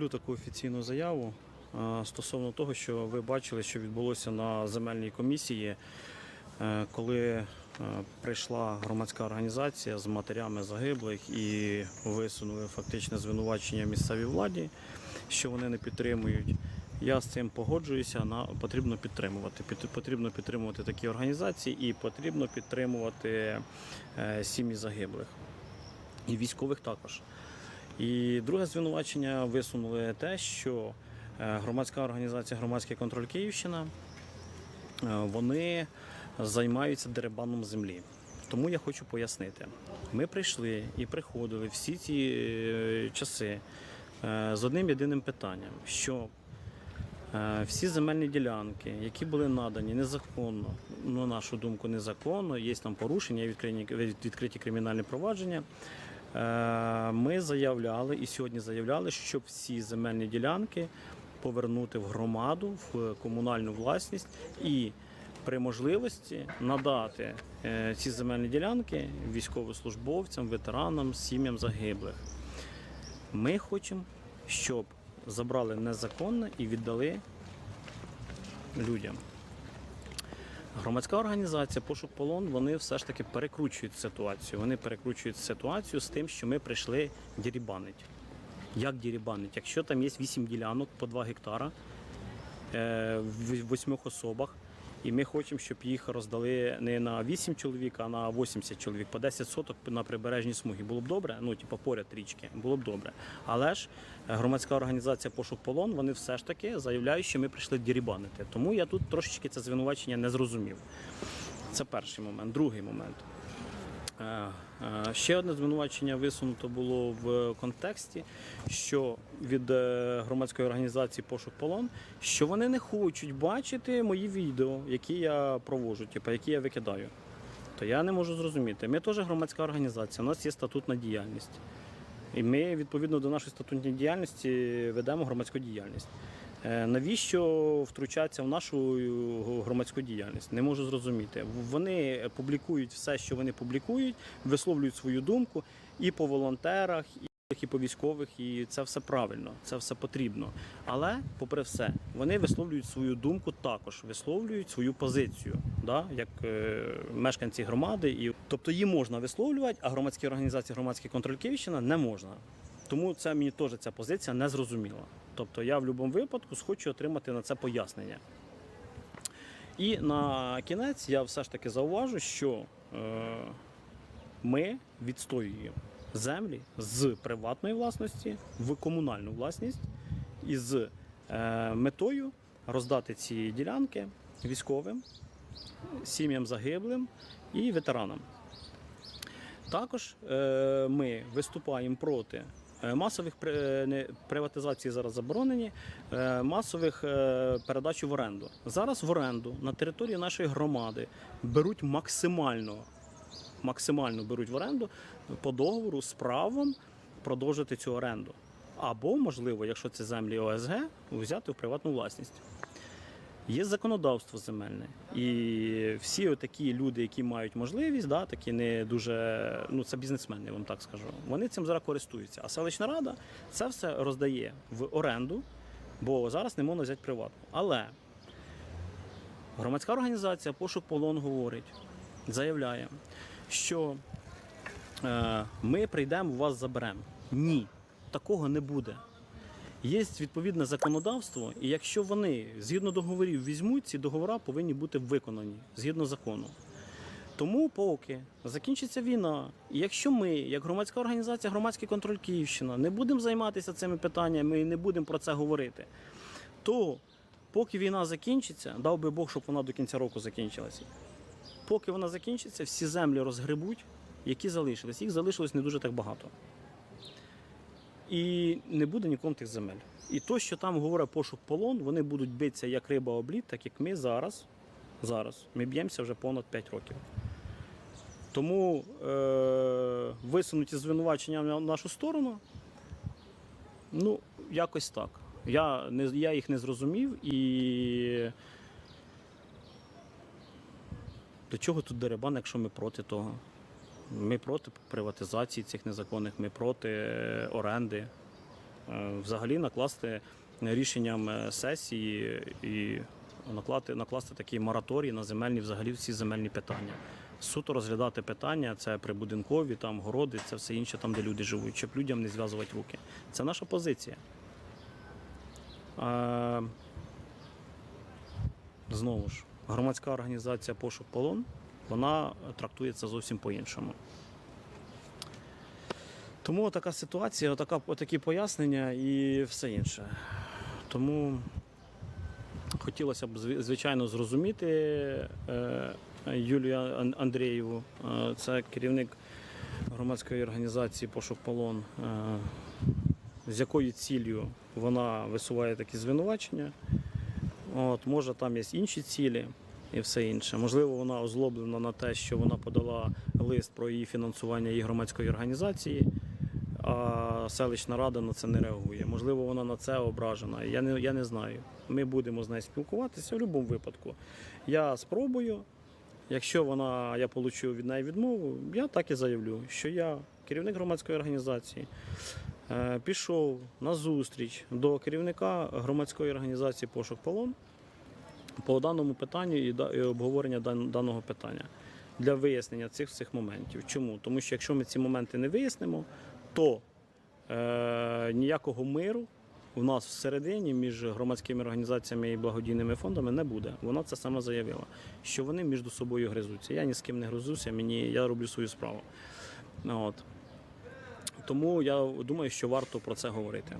роблю таку офіційну заяву стосовно того, що ви бачили, що відбулося на земельній комісії, е, коли е, прийшла громадська організація з матерями загиблих і висунули фактичне звинувачення місцевій владі, що вони не підтримують. Я з цим погоджуюся. На потрібно підтримувати. Потрібно підтримувати такі організації і потрібно підтримувати е, сім'ї загиблих і військових також. І друге звинувачення висунули те, що е, громадська організація Громадський контроль Київщина е, вони займаються дерибаном землі. Тому я хочу пояснити: ми прийшли і приходили всі ці е, часи з одним єдиним питанням, що всі земельні ділянки, які були надані незаконно, на нашу думку, незаконно, є там порушення, відкриті, відкриті кримінальні провадження. Е, Ми заявляли і сьогодні заявляли, щоб всі земельні ділянки повернути в громаду, в комунальну власність і при можливості надати е, ці земельні ділянки військовослужбовцям, ветеранам, сім'ям загиблих. Ми хочемо, щоб забрали незаконно і віддали людям. Громадська організація Пошук полон вони все ж таки перекручують ситуацію. Вони перекручують ситуацію з тим, що ми прийшли дірібанить. Як дірібанить? Якщо там є 8 ділянок по 2 гектара е, в 8 особах, і ми хочемо, щоб їх роздали не на 8 чоловік, а на 80 чоловік, по 10 соток на прибережні смуги. Було б добре, ну типу поряд річки, було б добре. Але ж е, громадська організація Пошук полон вони все ж таки заявляють, що ми прийшли дірібанити. Тому я тут трошечки це звинувачення не зрозумів. Це перший момент. Другий момент. Е, е, Ще одне звинувачення висунуто було в контексті, що від е, громадської організації Пошук полон, що вони не хочуть бачити мої відео, які я проводжу, типу, які я викидаю. То я не можу зрозуміти. Ми теж громадська організація, у нас є статутна діяльність. І ми відповідно до нашої статутної діяльності ведемо громадську діяльність. Е, Навіщо втручатися в нашу е, громадську діяльність? Не можу зрозуміти. Вони публікують все, що вони публікують, висловлюють свою думку і по волонтерах, і по військових, і це все правильно, це все потрібно. Але, попри все, вони висловлюють свою думку також, висловлюють свою позицію, да, як е, мешканці громади. І, тобто її можна висловлювати, а громадські організації громадський контроль Київщина не можна. Тому це мені теж ця позиція не зрозуміла. Тобто я в будь-якому випадку хочу отримати на це пояснення. І на кінець я все ж таки зауважу, що е, ми відстоюємо землі з приватної власності в комунальну власність із е, метою роздати ці ділянки військовим, сім'ям загиблим і ветеранам. Також е, ми виступаємо проти масових при- не, приватизації зараз заборонені, е, масових е, передач в оренду. Зараз в оренду на території нашої громади беруть максимально, максимально беруть в оренду по договору з правом продовжити цю оренду. Або, можливо, якщо це землі ОСГ, взяти в приватну власність. Є законодавство земельне, і всі такі люди, які мають можливість, да, такі не дуже, ну це бізнесмени, я вам так скажу. Вони цим зараз користуються. А селищна рада це все роздає в оренду, бо зараз не можна взяти приватну. Але громадська організація Пошук полон говорить, заявляє, що е, ми прийдемо, вас заберемо. Ні, такого не буде. Є відповідне законодавство, і якщо вони згідно договорів візьмуть, ці договори повинні бути виконані згідно закону. Тому, поки закінчиться війна, і якщо ми, як громадська організація, громадський контроль Київщина, не будемо займатися цими питаннями і не будемо про це говорити, то поки війна закінчиться, дав би Бог, щоб вона до кінця року закінчилася. Поки вона закінчиться, всі землі розгребуть, які залишились. Їх залишилось не дуже так багато і не буде нікому тих земель. І то, що там говорить пошук полон, вони будуть битися як риба обліт, так як ми зараз. Зараз ми б'ємося вже понад 5 років. Тому е- висунуті звинувачення в нашу сторону, ну, якось так. Я, не, я їх не зрозумів і. До чого тут деребан, якщо ми проти того? Ми проти приватизації цих незаконних, ми проти е, оренди. е, взагалі накласти рішенням е, сесії і накласти, накласти такий мораторій на земельні, взагалі всі земельні питання. Суто розглядати питання, це прибудинкові, там городи, це все інше, там, де люди живуть, щоб людям не зв'язувати руки. Це наша позиція. Знову ж, громадська організація Пошук Полон вона трактується зовсім по-іншому. Тому така ситуація, отака, отакі пояснення і все інше. Тому хотілося б, звичайно, зрозуміти е, Юлію Андрієву, е, це керівник громадської організації Пошук Полон, е, з якою ціллю вона висуває такі звинувачення. От, може, там є інші цілі і все інше. Можливо, вона озлоблена на те, що вона подала лист про її фінансування її громадської організації, а селищна рада на це не реагує. Можливо, вона на це ображена. Я не, я не знаю. Ми будемо з нею спілкуватися в будь-якому випадку. Я спробую. Якщо вона, я получу від неї відмову, я так і заявлю, що я керівник громадської організації. е, Пішов на зустріч до керівника громадської організації Пошук Полон по даному питанню і обговорення даного питання для вияснення цих всіх моментів. Чому? Тому що якщо ми ці моменти не вияснимо, то е, ніякого миру у нас всередині між громадськими організаціями і благодійними фондами не буде. Вона це саме заявила, що вони між собою гризуться. Я ні з ким не гризуся, мені я роблю свою справу. От. Тому я думаю, що варто про це говорити.